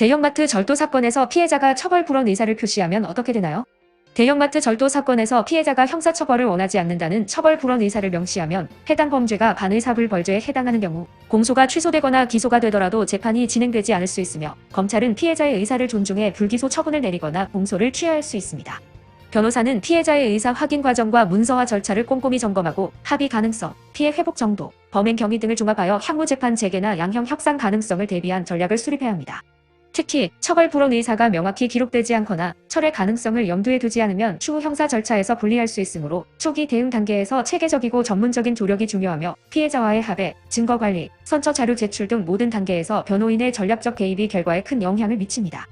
대형마트 절도 사건에서 피해자가 처벌 불원 의사를 표시하면 어떻게 되나요? 대형마트 절도 사건에서 피해자가 형사처벌을 원하지 않는다는 처벌 불원 의사를 명시하면 해당 범죄가 반의사불 벌죄에 해당하는 경우 공소가 취소되거나 기소가 되더라도 재판이 진행되지 않을 수 있으며 검찰은 피해자의 의사를 존중해 불기소 처분을 내리거나 공소를 취하할 수 있습니다. 변호사는 피해자의 의사 확인 과정과 문서화 절차를 꼼꼼히 점검하고 합의 가능성, 피해 회복 정도, 범행 경위 등을 종합하여 향후 재판 재개나 양형 협상 가능성을 대비한 전략을 수립해야 합니다. 특히 처벌 불원 의사가 명확히 기록되지 않거나 철회 가능성을 염두에 두지 않으면 추후 형사 절차에서 불리할 수 있으므로 초기 대응 단계에서 체계적이고 전문적인 조력이 중요하며 피해자와의 합의, 증거 관리, 선처 자료 제출 등 모든 단계에서 변호인의 전략적 개입이 결과에 큰 영향을 미칩니다.